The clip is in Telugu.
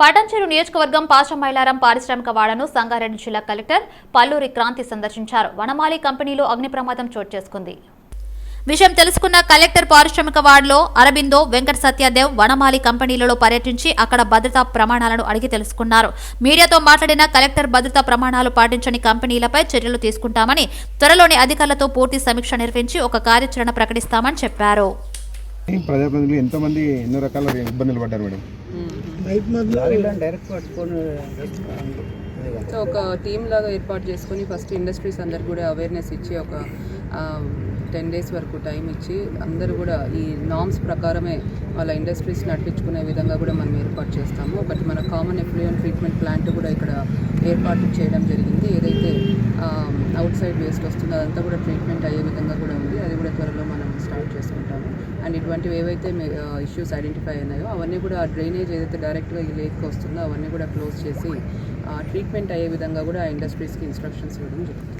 పటంచెరు నియోజకవర్గం పాశమైలారం పారిశ్రామిక వాడను సంగారెడ్డి జిల్లా కలెక్టర్ పల్లూరి క్రాంతి సందర్శించారు. వనమాలి కంపెనీలో అగ్ని ప్రమాదం చోటు చేసుకుంది. విషయం తెలుసుకున్న కలెక్టర్ పారిశ్రామిక వార్డులో అరబిందో వెంకట సత్యదేవ్ వనమాలి కంపెనీలలో పర్యటించి అక్కడ భద్రతా ప్రమాణాలను అడిగి తెలుసుకున్నారు. మీడియాతో మాట్లాడిన కలెక్టర్ భద్రతా ప్రమాణాలు పాటించని కంపెనీలపై చర్యలు తీసుకుంటామని త్వరలోని అధికారులతో పూర్తి సమీక్ష నిర్వహించి ఒక కార్యాచరణ ప్రకటిస్తామని చెప్పారు. ప్రజాప్రతినిధులు ఎంతమంది ఎన్నో రకాల ఇబ్బందులు పడ్డారు మేడం. సో ఒక టీమ్ లాగా ఏర్పాటు చేసుకొని ఫస్ట్ ఇండస్ట్రీస్ అందరికి కూడా అవేర్నెస్ ఇచ్చి ఒక టెన్ డేస్ వరకు టైం ఇచ్చి అందరూ కూడా ఈ నామ్స్ ప్రకారమే వాళ్ళ ఇండస్ట్రీస్ నడిపించుకునే విధంగా కూడా మనం ఏర్పాటు చేస్తాము. ఒకటి మన కామన్ ఎఫ్లూయన్ ట్రీట్మెంట్ ప్లాంట్ కూడా ఇక్కడ ఏర్పాటు చేయడం జరిగింది. ఏదైతే అవుట్ సైడ్ వేస్ట్ వస్తుందో అదంతా కూడా ట్రీట్మెంట్ అయ్యే విధంగా కూడా ఉంది. అండ్ ఇటువంటివి ఏవైతే ఇష్యూస్ ఐడెంటిఫై అయినాయో అవన్నీ కూడా ఆ డ్రైనేజ్ ఏదైతే డైరెక్ట్గా ఈ లేక్ వస్తుందో అవన్నీ కూడా క్లోజ్ చేసి ట్రీట్మెంట్ అయ్యే విధంగా కూడా ఆ ఇండస్ట్రీస్కి ఇన్స్ట్రక్షన్స్ ఇవ్వడం జరుగుతుంది.